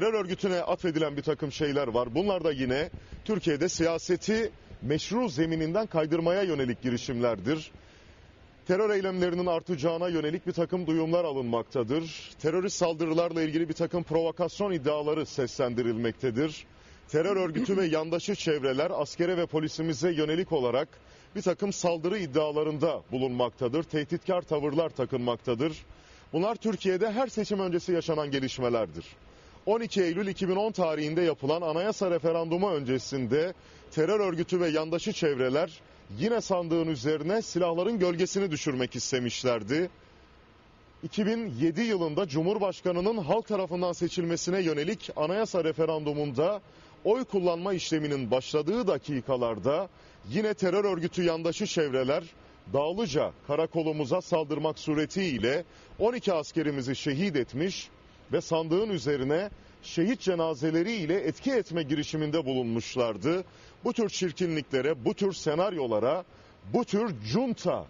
terör örgütüne atfedilen bir takım şeyler var. Bunlar da yine Türkiye'de siyaseti meşru zemininden kaydırmaya yönelik girişimlerdir. Terör eylemlerinin artacağına yönelik bir takım duyumlar alınmaktadır. Terörist saldırılarla ilgili bir takım provokasyon iddiaları seslendirilmektedir. Terör örgütü ve yandaşı çevreler askere ve polisimize yönelik olarak bir takım saldırı iddialarında bulunmaktadır. Tehditkar tavırlar takınmaktadır. Bunlar Türkiye'de her seçim öncesi yaşanan gelişmelerdir. 12 Eylül 2010 tarihinde yapılan anayasa referandumu öncesinde terör örgütü ve yandaşı çevreler yine sandığın üzerine silahların gölgesini düşürmek istemişlerdi. 2007 yılında Cumhurbaşkanı'nın halk tarafından seçilmesine yönelik anayasa referandumunda oy kullanma işleminin başladığı dakikalarda yine terör örgütü yandaşı çevreler Dağlıca karakolumuza saldırmak suretiyle 12 askerimizi şehit etmiş ve sandığın üzerine şehit cenazeleri ile etki etme girişiminde bulunmuşlardı. Bu tür çirkinliklere, bu tür senaryolara, bu tür junta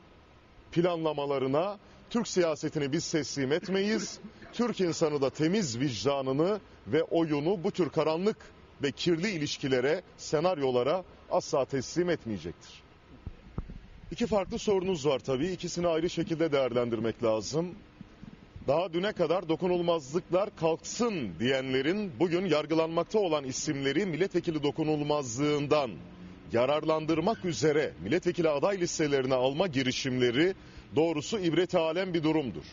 planlamalarına Türk siyasetini biz teslim etmeyiz. Türk insanı da temiz vicdanını ve oyunu bu tür karanlık ve kirli ilişkilere, senaryolara asla teslim etmeyecektir. İki farklı sorunuz var tabii. İkisini ayrı şekilde değerlendirmek lazım. Daha düne kadar dokunulmazlıklar kalksın diyenlerin bugün yargılanmakta olan isimleri milletvekili dokunulmazlığından yararlandırmak üzere milletvekili aday listelerine alma girişimleri doğrusu ibret alem bir durumdur.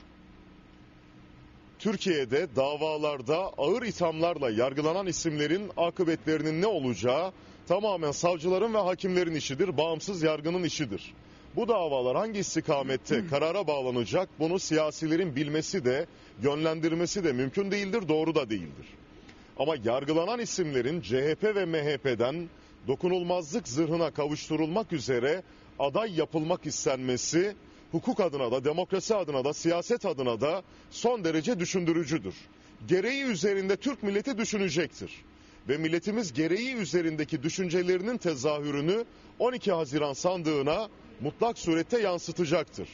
Türkiye'de davalarda ağır ithamlarla yargılanan isimlerin akıbetlerinin ne olacağı tamamen savcıların ve hakimlerin işidir, bağımsız yargının işidir. Bu davalar hangi istikamette karara bağlanacak bunu siyasilerin bilmesi de yönlendirmesi de mümkün değildir, doğru da değildir. Ama yargılanan isimlerin CHP ve MHP'den dokunulmazlık zırhına kavuşturulmak üzere aday yapılmak istenmesi hukuk adına da demokrasi adına da siyaset adına da son derece düşündürücüdür. Gereği üzerinde Türk milleti düşünecektir. Ve milletimiz gereği üzerindeki düşüncelerinin tezahürünü 12 Haziran sandığına mutlak surette yansıtacaktır.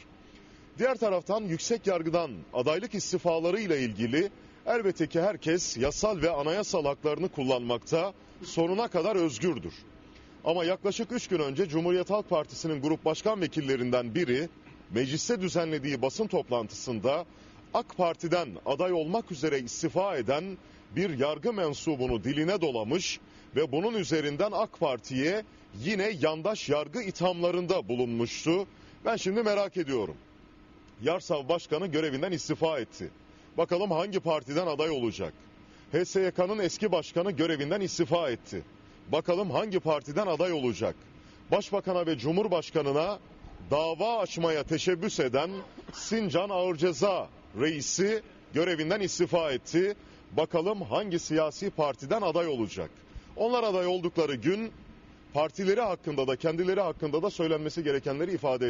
Diğer taraftan yüksek yargıdan adaylık istifaları ile ilgili elbette ki herkes yasal ve anayasal haklarını kullanmakta sonuna kadar özgürdür. Ama yaklaşık 3 gün önce Cumhuriyet Halk Partisi'nin grup başkan vekillerinden biri mecliste düzenlediği basın toplantısında AK Parti'den aday olmak üzere istifa eden bir yargı mensubunu diline dolamış ve bunun üzerinden AK Parti'ye yine yandaş yargı ithamlarında bulunmuştu. Ben şimdi merak ediyorum. Yarsav Başkanı görevinden istifa etti. Bakalım hangi partiden aday olacak? HSYK'nın eski başkanı görevinden istifa etti. Bakalım hangi partiden aday olacak? Başbakan'a ve Cumhurbaşkanı'na dava açmaya teşebbüs eden Sincan Ağır Ceza reisi görevinden istifa etti. Bakalım hangi siyasi partiden aday olacak? Onlar aday oldukları gün partileri hakkında da kendileri hakkında da söylenmesi gerekenleri ifade